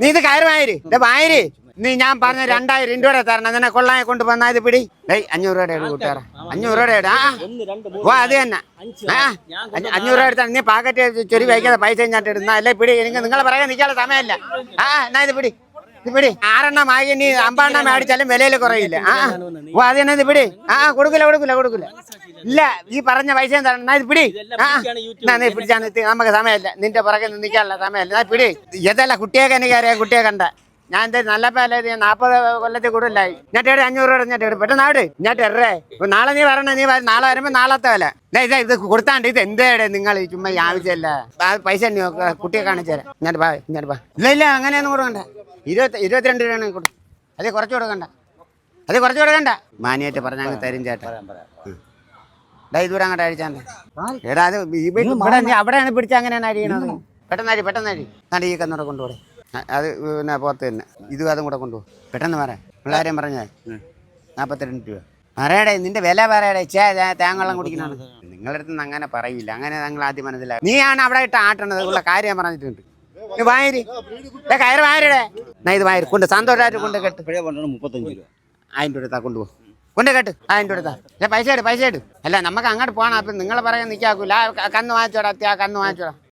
നീ ഇത് കയറി വായര് വായര്. നീ ഞാൻ പറഞ്ഞ രണ്ടായിരം രൂപ തരണം. നിന്നെ കൊള്ളായി കൊണ്ട് വന്നാ ഇത് പിടി. ഡേയ് അഞ്ഞൂറ് രൂപയുടെ കൂട്ടുകാരാ. അഞ്ഞൂറ് രൂപയുടെ. ആ ഓ അത് തന്നെ. ആ അഞ്ഞൂറ് രൂപ എടുത്താണ് നീ പാക്കറ്റ് ചൊരി വയ്ക്കാതെ പൈസ ഞാൻ ഇടുന്ന. അല്ലേ പിടി. എനിക്ക് നിങ്ങൾ പറയാൻ നിൽക്കാനുള്ള സമയമല്ല. ആ എന്നാ ഇത് പിടി. ഇത് പിടി ആറെണ്ണം ആകെ നീ അമ്പെണ്ണം മേടിച്ചാലും വിലയിൽ കുറയില്ല. ആ. ഓ അത് തന്നെ ഇവിടെ. പിടി ആ കൊടുക്കില്ല കൊടുക്കില്ല കൊടുക്കില്ല. ഇല്ല ഈ പറഞ്ഞ പൈസ തരണം എന്നാ ഇത് പിടി. ആ. എന്നാ നീ പിടിച്ചാ നിർത്തി നമുക്ക് സമയമില്ല. നിന്റെ പുറകെ നിൽക്കാനുള്ള സമയമില്ല. എന്നാ പിടി. ഏതല്ല കുട്ടിയൊക്കെ എനിക്ക് അറിയാം കുട്ടിയെ കണ്ട. ഞാൻ എന്താ നല്ല പേല നാൽപ്പത് കൊല്ലത്തിൽ കൂടുതലായി. ഞാൻ ഏട് അഞ്ഞൂറ് രൂപ ഞാൻ പെട്ടെന്ന് ആട്. ഞാൻ എറേ ഇപ്പൊ നാളെ നീ പറയണേ നീ വര- നാളെ വരുമ്പോ നാളത്തെ വില. ഇതാ ഇത് കൊടുത്താണ്ട് ഇത് എന്തേടെ നിങ്ങൾ ചുമ്മാ ആവശ്യമല്ല. പൈസ കുട്ടിയെ കാണിച്ചു തരാം. ഞാൻ ഞാൻ ഇല്ല ഇല്ല അങ്ങനെയൊന്നും കൊടുക്കണ്ട. ഇരുപത്തി ഇരുപത്തിരണ്ട് രൂപയാണ് കൊടു അത് കുറച്ച് കൊടുക്കണ്ട. അത് കുറച്ച് കൊടുക്കണ്ട. മാനിയായിട്ട് പറഞ്ഞ അങ്ങ് തരും ചേട്ടാ. ഡാ ഇതുകൂടെ അങ്ങോട്ട് അഴിച്ചാണ്ട് എടാ അത് ഇവ- ഇവിടെ നീ അവിടെയാണ് പിടിച്ച അങ്ങനെയാണ് അരിയണത്. പെട്ടെന്ന് അരി പെട്ടെന്ന് അരി. കണ്ട ഈ കന്നൂടെ കൊണ്ടുപോടെ. അത് പിന്നെ പുറത്ത് തന്നെ. ഇതും അതും കൂടെ കൊണ്ടുപോകും. പെട്ടെന്ന് പറ. പിള്ളേരെയും പറഞ്ഞേ നാൽപ്പത്തിരണ്ട് രൂപ. പറയടേ നിന്റെ വില പറയടേ. ചേ തേങ്ങവെള്ളം കുടിക്കണത് നിങ്ങളുടെ അടുത്ത് അങ്ങനെ പറയില്ല. അങ്ങനെ ഞങ്ങൾ ആദ്യം മനസ്സിലായി നീയാണ് അവിടെ ഇട്ട് ആട്ടണത് ഉള്ള കാര്യം പറഞ്ഞിട്ടുണ്ട്. വായര്. കയറ് വായരടേ. വായര് കൊണ്ട് സന്തോഷമായിട്ട് കൊണ്ട് കെട്ട്. പഴയ പണ്ടാണ് മുപ്പത്തഞ്ച് രൂപ. എടുത്താ കൊണ്ടുപോകും കൊണ്ട് കേട്ട്. രൂപ എടുത്താ ഞാൻ പൈസ എടു പൈസ അല്ല നമുക്ക് അങ്ങോട്ട് പോകണം അപ്പം നിങ്ങൾ പറയാൻ നിൽക്കാക്കൂല ആ കന്ന് വാങ്ങിച്ചോടാ അത്യാ കന്ന് വാങ്ങിച്ചോടാ.